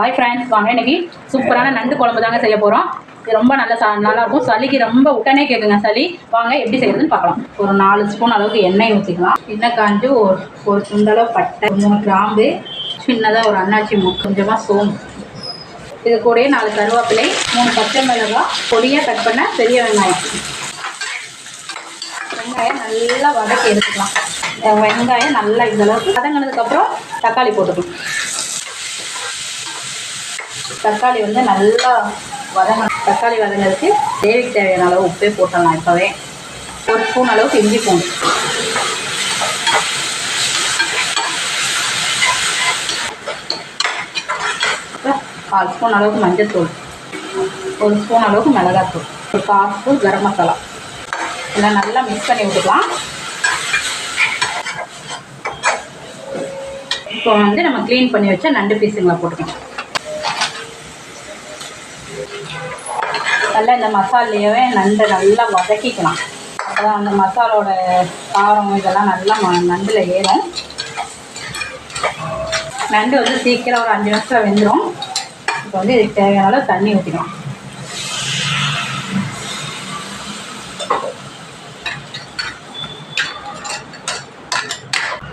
Hi friends வாங்க இன்னைக்கு சூப்பரான நண்டு குழம்பு தாங்க செய்ய போகிறோம் இது ரொம்ப நல்ல சா நல்லா இருக்கும் சளிக்கு ரொம்ப உடனே கேட்குங்க சளி. வாங்க எப்படி செய்யறதுன்னு பார்க்கலாம். ஒரு நாலு ஸ்பூன் அளவுக்கு எண்ணெய் ஊற்றிக்கலாம் எண்ணெய் காஞ்சு ஒரு ஒரு சுண்டளவு பட்டை மூணு கிராம்பு சின்னதாக ஒரு அன்னாச்சி மூ கொஞ்சமாக சோம்பு. இது கூடயே நாலு கருவேப்பிலை மூணு பச்சை மிளகாய் பொடியாக கட் பண்ண பெரிய வெங்காயம். வெங்காயம் நல்லா வதக்கி எடுத்துக்கலாம். வெங்காயம் நல்லா இந்த அளவுக்கு வதங்கினதுக்கப்புறம் தக்காளி போட்டுக்கணும் தக்காளி வந்து நல்லா வதங்க தக்காளி வதங்கிறதுக்கு தேவைக்கு தேவையான அளவு உப்பே போட்டலாம் இப்போவே. ஒரு ஸ்பூன் அளவுக்கு இஞ்சி பூண்டு. கால் ஸ்பூன் அளவுக்கு மஞ்சத்தூள். ஒரு ஸ்பூன் அளவுக்கு மிளகாத்தூள். ஒரு கால் ஸ்பூன் கரம் மசாலா. இதெல்லாம் நல்லா மிக்ஸ் பண்ணி விட்டுக்கலாம். இப்போ வந்து நம்ம க்ளீன் பண்ணி வச்சா நண்டு பீஸுங்களை போட்டுக்கலாம். நல்லா இந்த மசாலையவே நண்டை நல்லா வதக்கிக்கலாம். அப்போ தான் அந்த மசாலோட காரம் இதெல்லாம் நல்லா ம நண்டில் ஏறும். நண்டு வந்து சீக்கிரம் ஒரு அஞ்சு நிமிஷத்தில் வெந்துடும் இப்போ வந்து இதுக்கு தேவையான அளவு தண்ணி ஊற்றிக்கலாம்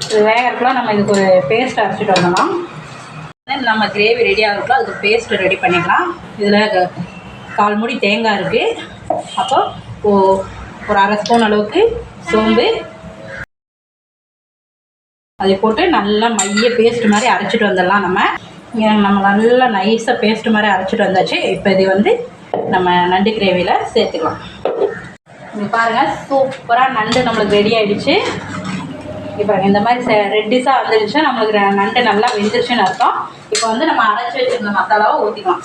இது வேகிறதுக்குள்ள நம்ம இதுக்கு ஒரு பேஸ்ட் அரைச்சிட்டு வந்தோம்னா நம்ம கிரேவி ரெடி ஆகிறதுக்குள்ள அதுக்கு பேஸ்ட் ரெடி பண்ணிக்கலாம். இதில் கால் மூடி தேங்காய் இருக்குது அப்போ ஓ ஒரு அரை ஸ்பூன் அளவுக்கு சோம்பு. அதை போட்டு நல்லா மைய பேஸ்ட் மாதிரி அரைச்சிட்டு வந்துடலாம் நம்ம. நம்ம நல்லா நைஸாக பேஸ்ட் மாதிரி அரைச்சிட்டு வந்தாச்சு. இப்போ இது வந்து நம்ம நண்டு கிரேவியில் சேர்த்துக்கலாம். இங்கே பாருங்கள் சூப்பராக நண்டு நம்மளுக்கு ரெடி ஆகிடுச்சு இப்போ இந்த மாதிரி ரெட்டிஸாக வந்துடுச்சுன்னா நம்மளுக்கு நண்டு நல்லா வெந்துருச்சுன்னு அர்த்தம். இப்போ வந்து நம்ம அரைச்சி வச்சிருந்த மசாலாவை ஊற்றிக்கலாம்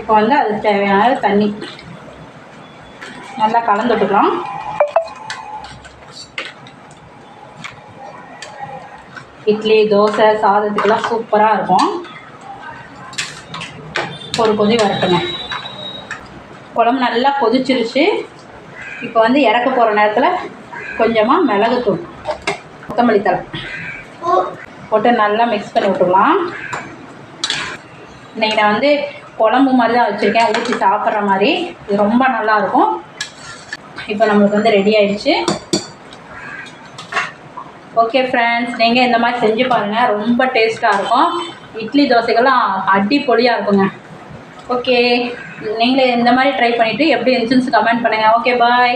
இப்போ வந்து அதுக்கு தேவையான தண்ணி. நல்லா கலந்து விட்டுக்கலாம். இட்லி தோசை சாதத்துக்கெல்லாம் சூப்பராக இருக்கும். ஒரு கொதி வரட்டுங்க. குழம்பு நல்லா கொதிச்சிருச்சு. இப்போ வந்து இறக்க போகிற நேரத்தில் கொஞ்சமாக மிளகுத்தூள் கொத்தமல்லி தழை. போட்டு நல்லா மிக்ஸ் பண்ணி விட்டுக்கலாம். இன்றைக்கி நான் வந்து குழம்பு மாதிரி தான் வச்சுருக்கேன். ஊற்றி சாப்பிட்ற மாதிரி. இது ரொம்ப நல்லாயிருக்கும் இப்போ நம்மளுக்கு வந்து ரெடி ஆயிடுச்சு. ஓகே ஃப்ரெண்ட்ஸ் நீங்கள் இந்த மாதிரி செஞ்சு பாருங்கள் ரொம்ப டேஸ்ட்டாக இருக்கும். இட்லி தோசைகள்லாம் அடிப்பொலியாக இருக்குங்க. ஓகே நீங்களே இந்த மாதிரி ட்ரை பண்ணிவிட்டு எப்படி இருந்துச்சுன்னு கமெண்ட் பண்ணுங்கள் ஓகே பாய்